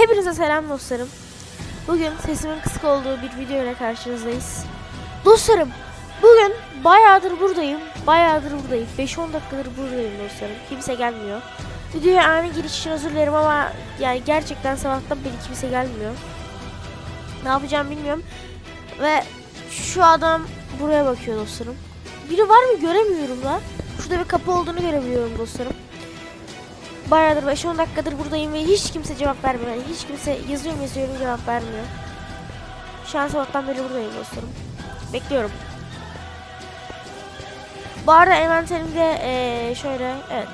Hepinize selam dostlarım. Bugün sesimin kısık olduğu bir video ile karşınızdayız. Dostlarım, bugün bayağıdır buradayım. Bayağıdır buradayım. 5-10 dakikadır buradayım dostlarım. Kimse gelmiyor. Videoya ani giriş için özür dilerim ama yani gerçekten sabahtan beri kimse gelmiyor. Ne yapacağım bilmiyorum. Ve şu adam buraya bakıyor dostlarım. Biri var mı göremiyorum da. Şurada bir kapı olduğunu görebiliyorum dostlarım. Bayağıdır 5-10 dakikadır buradayım ve hiç kimse cevap vermiyor. Yani hiç kimse yazıyorum yazıyorum cevap vermiyor. Şu an sabahtan beri buradayım dostlarım. Bekliyorum. Bu arada envanterimde eee, şöyle evet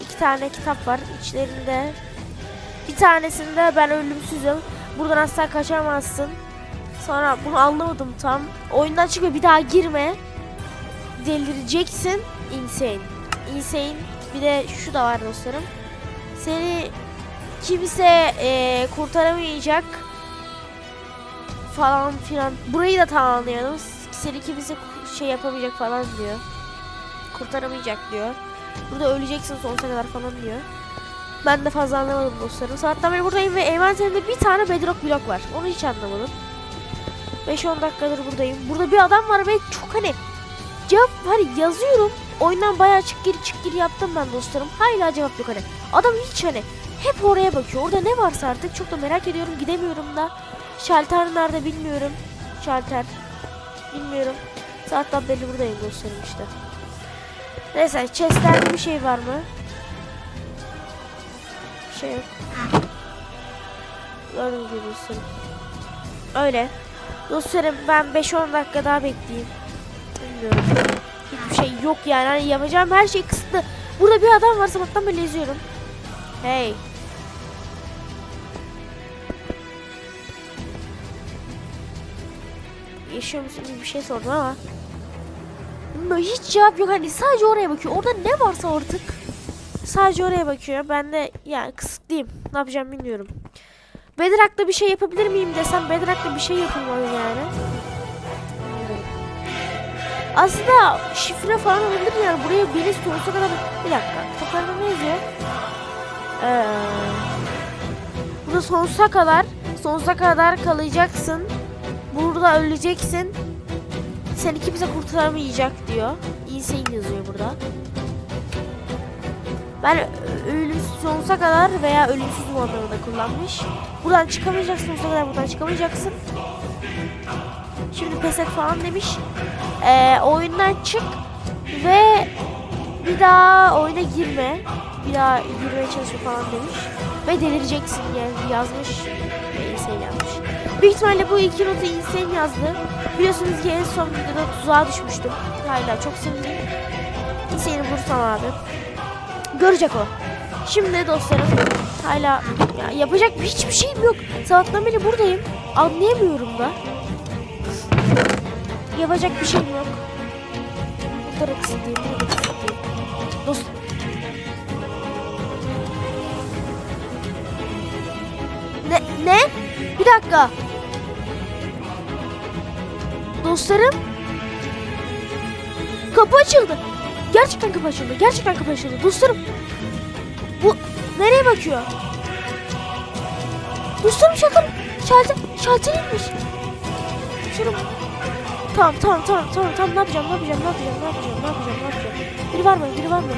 iki tane kitap var. İçlerinde bir tanesinde ben ölümsüzüm. Buradan asla kaçamazsın. Sonra bunu anlamadım tam. Oyundan çıkıyor bir daha girme. Delireceksin. Insane. Insane. Bir de şu da var dostlarım. Seni kimse eee, kurtaramayacak falan filan. Burayı da tamamlayalım. Seni kimse şey yapamayacak falan diyor. Kurtaramayacak diyor. Burada öleceksin sonsuza kadar falan diyor. Ben de fazla anlamadım dostlarım. Saatten beri buradayım ve envanterimde bir tane bedrock blok var. Onu hiç anlamadım. 5-10 dakikadır buradayım. Burada bir adam var ve çok hani cevap hani yazıyorum. Oyundan bayağı çık geri çık geri yaptım ben dostlarım. Hala cevap yok hani. Adam hiç hani hep oraya bakıyor. Orada ne varsa artık çok da merak ediyorum. Gidemiyorum da. Şalter nerede bilmiyorum. Şalter. Bilmiyorum. Saatten beri buradayım dostlarım işte. Neyse chestlerde bir şey var mı? Bir şey yok. Gördüğünüz gibi dostlarım. Öyle. Dostlarım ben 5-10 dakika daha bekleyeyim. Bilmiyorum. Şey yok yani. Hani yapacağım her şey kısıtlı. Burada bir adam var sabahtan beri izliyorum. Hey. Yaşıyor musun bir şey sordum ama. Böyle hiç cevap yok hani sadece oraya bakıyor. Orada ne varsa artık. Sadece oraya bakıyor. Ben de yani kısıtlıyım. Ne yapacağım bilmiyorum. Bedrock'ta bir şey yapabilir miyim desem Bedrock'ta bir şey yapılmalı yani. Aslında şifre falan olabilir yani buraya biri sonsuza kadar... Bir dakika. Kitaplarda ne yazıyor? Ee, burada sonsuza kadar sonsuza kadar kalacaksın. Burada öleceksin. Seni kimse kurtaramayacak diyor. Insane yazıyor burada. Ben ölümsüz sonsuza kadar veya ölümsüz modunu da kullanmış. Buradan çıkamayacaksın sonsuza kadar buradan çıkamayacaksın. Şimdi pes et falan demiş. Ee, oyundan çık ve bir daha oyuna girme. Bir daha girmeye çalışma falan demiş. Ve delireceksin yani yazmış. Ve insane yazmış. Büyük ihtimalle bu iki notu insane yazdı. Biliyorsunuz ki en son videoda tuzağa düşmüştüm. Hala çok sevindim. Insane'i vursam abi. Görecek o. Şimdi dostlarım hala ya yapacak hiçbir şeyim yok. Sabahtan beri buradayım. Anlayamıyorum da. Yapacak bir şeyim yok. Burada da kısıtlıyım. Burada da kısıtlıyım. Dost... Ne? Ne? Bir dakika. Dostlarım. Kapı açıldı. Gerçekten kapı açıldı. Gerçekten kapı açıldı. Dostlarım. Bu nereye bakıyor? Dostlarım şaka? Şalter, şalter inmiş. Dostlarım. Tamam tamam tamam tamam tamam ne yapacağım ne yapacağım ne yapacağım ne yapacağım ne yapacağım ne yapacağım. Biri var mı biri var mı?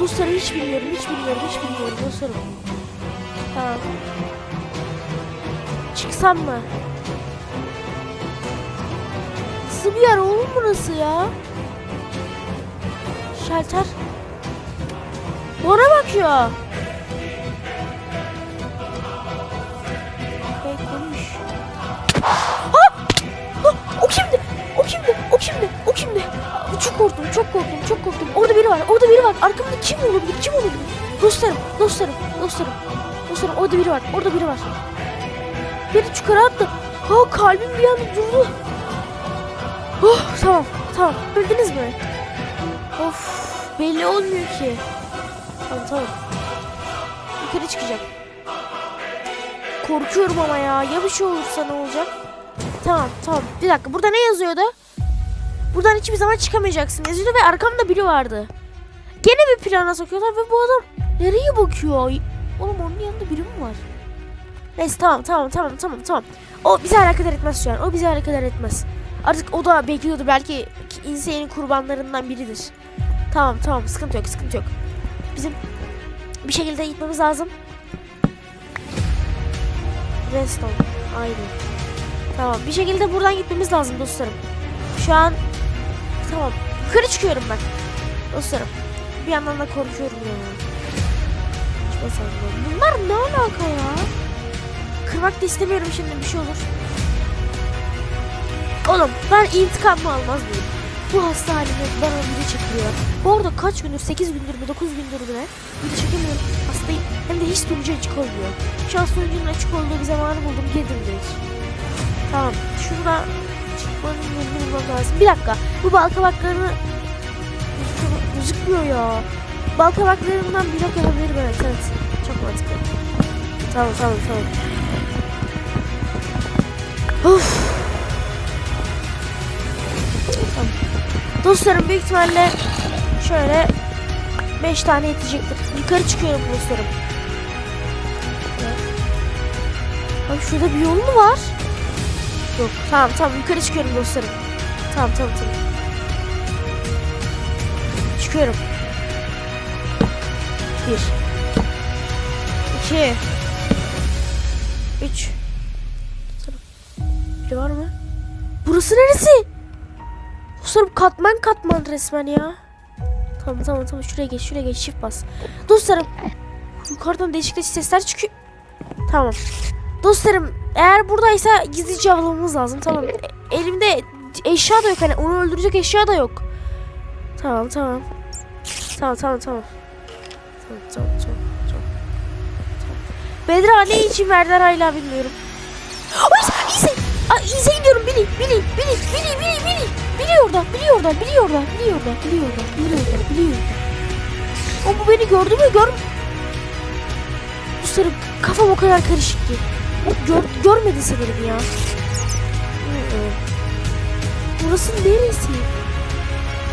Dostlarım hiç bilmiyorum hiç bilmiyorum hiç bilmiyorum dostlarım. Tamam. Çıksam mı? Nasıl bir yer oğlum burası ya? Şalter. Bana bakıyor. Çok korktum, çok korktum. Orada biri var, orada biri var. Arkamda kim olabilir? Kim olabilir? Dostlarım, dostlarım, dostlarım. Dostlarım orada biri var, orada biri var. Beni çukura attı. Ha kalbim bir an durdu. Oh tamam, tamam. Öldünüz mü? Of belli olmuyor ki. Tamam tamam. Yukarı çıkacağım. Korkuyorum ama ya. Ya bir şey olursa ne olacak? Tamam tamam. Bir dakika burada ne yazıyordu? Buradan hiçbir zaman çıkamayacaksın yazıyordu ve arkamda biri vardı. Gene bir plana sokuyorlar ve bu adam nereye bakıyor? Oğlum onun yanında biri mi var? Neyse tamam tamam tamam tamam tamam. O bizi alakadar etmez şu an. O bizi alakadar etmez. Artık o da bekliyordu belki insanın kurbanlarından biridir. Tamam tamam sıkıntı yok sıkıntı yok. Bizim bir şekilde gitmemiz lazım. Redstone. Aynen. Tamam bir şekilde buradan gitmemiz lazım dostlarım. Şu an tamam yukarı çıkıyorum ben. Dostlarım bir yandan da konuşuyorum ya. Çıkmasam. Bunlar ne alaka ya? Kırmak da istemiyorum şimdi bir şey olur. Oğlum ben intikam mı almaz mıyım? Bu hasta halime bana biri çekiliyor. Bu arada kaç gündür, 8 gündür mü, 9 gündür mü? Biri çekemiyorum. Hastayım. Hem de hiç sonucu açık olmuyor. Şu an sonucunun açık olduğu bir zamanı buldum. Girdim direkt. Tamam. Çıkmanın yolunu bulmam lazım. Bir dakika. Bu bal kabaklarını gözükmüyor ya. Bal kabaklarından blok yapabilirim evet. Evet. Çok mantıklı. Tamam tamam tamam. Of. Tamam. Dostlarım büyük ihtimalle şöyle 5 tane yetecektir. Yukarı çıkıyorum dostlarım. Abi şurada bir yol mu var? Yok. Tamam tamam yukarı çıkıyorum dostlarım. Tamam tamam tamam. Çıkıyorum. Bir. İki. Üç. Dostlarım. Biri var mı? Burası neresi? Dostlarım katman katman resmen ya. Tamam tamam tamam şuraya geç şuraya geç shift bas. Dostlarım yukarıdan değişik değişik sesler çıkıyor. Tamam. Dostlarım eğer buradaysa gizlice avlamamız lazım. Tamam. E- Elimde eşya da yok hani onu öldürecek eşya da yok. Tamam tamam. Tamam tamam tamam. Tamam tamam tamam. Bedra ne için verdiler hala bilmiyorum. Ay İse! Ay İse gidiyorum Billy Billy Billy Billy Billy Billy Billy orada Billy orada Billy orada Billy orada Billy orada Billy orada Billy orada O bu beni gördü mü gör Dostlarım kafam o kadar karışık ki Gör, görmedi sanırım ya Hı-hı. Burası neresi?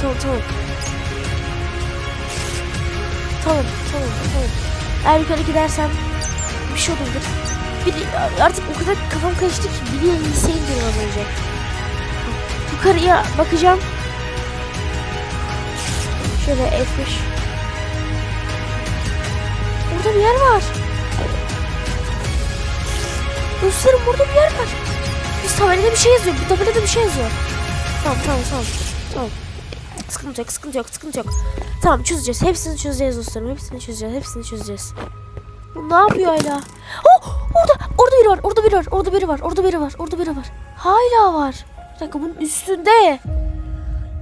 Tamam tamam Tamam tamam tamam Eğer yukarı gidersem bir şey olabilir bir, artık o kadar kafam karıştı ki biliyorum liseye gidiyorum az önce. Yukarıya bakacağım. Şöyle F5. Burada bir yer var. Dostlarım burada bir yer var. Bir tabelada bir şey yazıyor. Bir tabelada bir şey yazıyor. Tamam tamam tamam. Tamam. Sıkıntı yok, sıkıntı yok, sıkıntı yok. Tamam çözeceğiz. Hepsini çözeceğiz dostlarım. Hepsini çözeceğiz. Hepsini çözeceğiz. Bu ne yapıyor hala? Oh! Orada! Orada biri var. Orada biri var. Orada biri var. Orada biri var. Orada biri var. Hala var. Bir dakika bunun üstünde.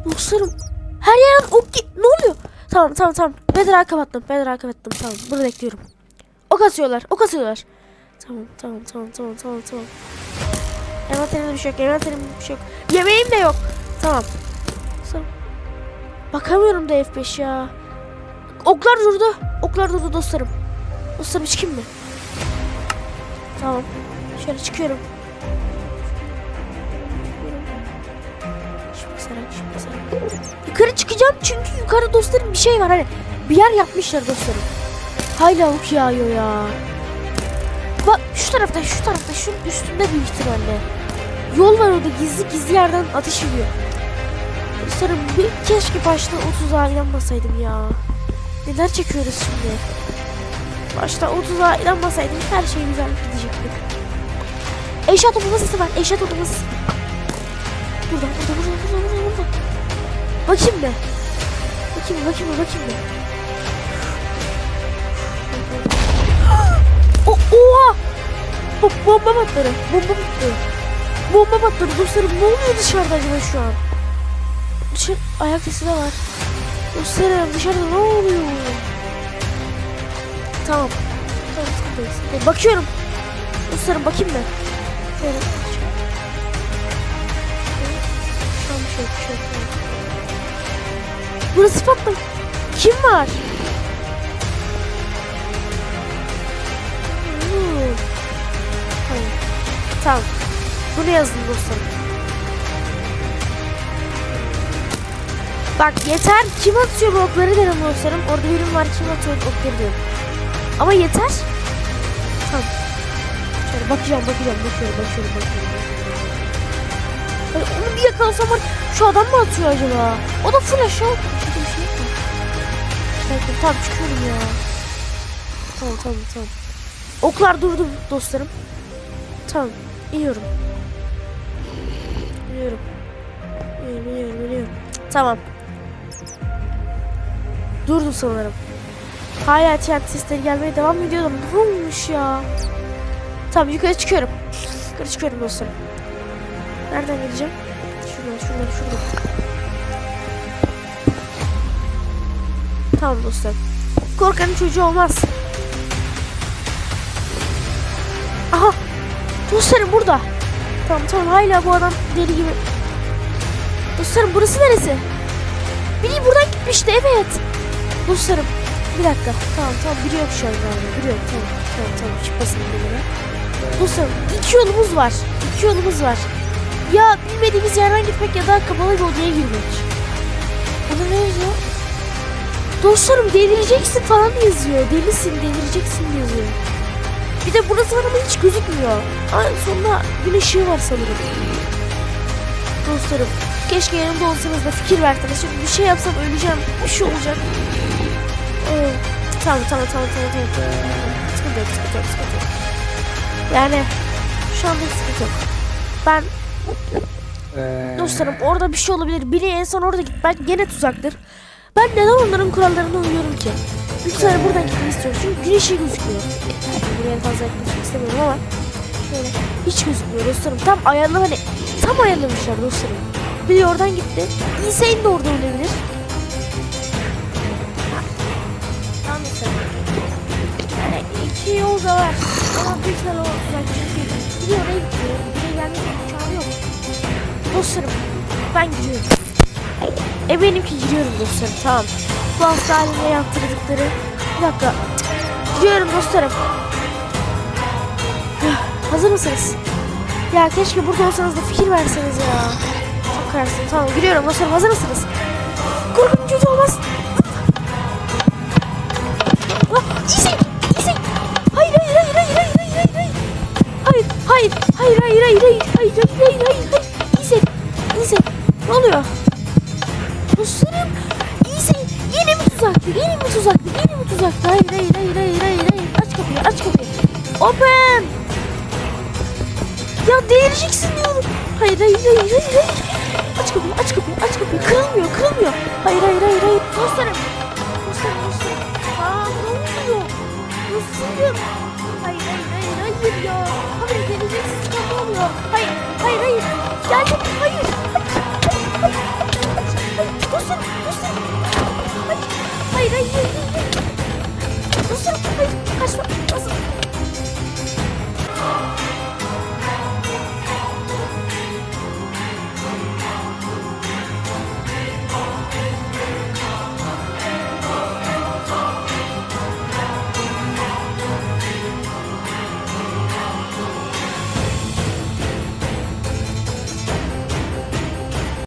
Dostlarım. Her yer ok. Ne oluyor? Tamam tamam tamam. Bedra kapattım. Bedra kapattım. Tamam. Burada bekliyorum. Ok atıyorlar. Ok atıyorlar. Tamam tamam tamam tamam tamam tamam. Envanterimde bir şey yok. Envanterimde bir şey yok. Yemeğim de yok. Tamam. Tamam. Bakamıyorum da F5 ya. Oklar durdu. Oklar durdu dostlarım. Dostlarım çıkayım mı? Tamam. Şöyle çıkıyorum. Yukarı çıkacağım çünkü yukarı dostlarım bir şey var hani. Bir yer yapmışlar dostlarım. Hala ok yağıyor ya. Bak şu tarafta, şu tarafta, şunun üstünde büyük ihtimalle. Yol var orada gizli gizli yerden ateş ediyor. Dostlarım bir keşke başta 30'a inanmasaydım ya. Neler çekiyoruz şimdi? Başta 30'a inanmasaydım her şey güzel gidecekti. Eşya toplama sesi var. Eşya toplama sesi. Burada, burada, burada, burada, burada, burada. Bakayım be. Bakayım, bakayım, bakayım be. Oha! Bo bomba patladı. Bomba patladı. Bomba patladı. Dostlarım ne oluyor dışarıda acaba şu an? Dışarı ayak sesi de var. Dostlarım dışarıda ne oluyor? Tamam. Tamam, sıkıntı yok, sıkıntı yok. Bakıyorum. Dostlarım bakayım mı? Şöyle. Bir şey yok. Burası patladı. Kim var? Tamam. Bunu yazın dostlarım. Bak yeter. Kim atıyor bu okları derim dostlarım. Orada birim var kim atıyor okları diyorum. Ama yeter. Tamam. Şöyle Bakacağım bakacağım bakıyorum bakıyorum bakıyorum. Hani onu bir yakalasam var. Şu adam mı atıyor acaba? O da full aşağı. Şurada şey Tamam çıkıyorum ya. Tamam tamam tamam. Oklar durdu dostlarım. Tamam. İniyorum. İniyorum. İniyorum iniyorum iniyorum. Tamam. Durdu sanırım. Hala TNT sesleri gelmeye devam ediyor da ne olmuş ya? Tamam yukarı çıkıyorum. Yukarı çıkıyorum dostlarım. Nereden gideceğim? Şuradan şuradan şuradan. Tamam dostlarım. Korkanın çocuğu olmaz. Dostlarım burada. Tamam tamam hala bu adam deli gibi. Dostlarım burası neresi? Biri buradan gitmişti evet. Dostlarım bir dakika. Tamam tamam biri yok şu an galiba. Biri yok tamam. Tamam tamam çıkmasın birileri. Dostlarım iki yolumuz var. İki yolumuz var. Ya bilmediğimiz yerden gitmek ya da kapalı bir odaya girmek. Burada ne yazıyor? Dostlarım delireceksin falan yazıyor. Delisin delireceksin yazıyor. Bir de burası var ama hiç gözükmüyor. Ama sonunda gün ışığı var sanırım. Dostlarım keşke yanımda olsanız da fikir verdiniz. Çünkü bir şey yapsam öleceğim. Bir şey olacak. Oo. Tamam tamam tamam tamam tamam. tamam. Sıkıntı yok sıkıntı yok sıkıntı yok. Yani şu anda sıkıntı yok. Ben Ee, dostlarım orada bir şey olabilir. Biri en son orada git. Ben gene tuzaktır. Ben neden onların kurallarına uyuyorum ki? Büyük ihtimalle buradan gitmek istiyorum. Çünkü güneş ışığı gözüküyor. Buraya fazla yaklaşmak istemiyorum ama şöyle hiç gözükmüyor dostlarım. Tam ayarlı hani tam ayarlamışlar dostlarım. Biri oradan gitti. Insane de orada olabilir. Tamam dostlarım. Yani iki yol da var. Ama büyük ihtimalle o uzak çünkü biri oraya gidiyor. Biri gelmek imkanı yok. Dostlarım ben gidiyorum. E benimki giriyorum dostlarım tamam. Bu hasta haline yaptırdıkları. Bir dakika. Gidiyorum dostlarım. Hazır mısınız? Ya keşke burada olsanız da fikir verseniz ya. Çok kararsın. Tamam giriyorum dostlarım hazır mısınız? Korkunç olmaz. Ah, easy, easy. Hayır, hayır, hayır, hayır, hayır, hayır, hayır, hayır. Hayır, hayır, hayır, hayır, hayır, hayır, hayır, hayır, hayır, hayır, hayır. Easy, easy. Ne oluyor? Dostlarım, tuzaktı? Yine mi tuzaktı? Yine mi tuzaktı? Hayır, hayır, hayır, hayır, hayır, hayır. Aç kapıyı, aç kapıyı. Open. Ya delireceksin diyorum. Hayır, hayır, hayır, hayır, hayır. Aç kapıyı, aç kapıyı, aç kapıyı. Kırılmıyor, kırılmıyor. Hayır, hayır, hayır, hayır. Dostlarım. Dostlarım, dostlarım. Aa, ne oluyor? Dostlarım. Hayır, hayır, hayır, hayır ya. Hayır, delireceksin. Ne oluyor? Hayır, hayır, hayır. Geldim, hayır, hayır, hayır, hayır. Dostlarım, dostlarım. 哎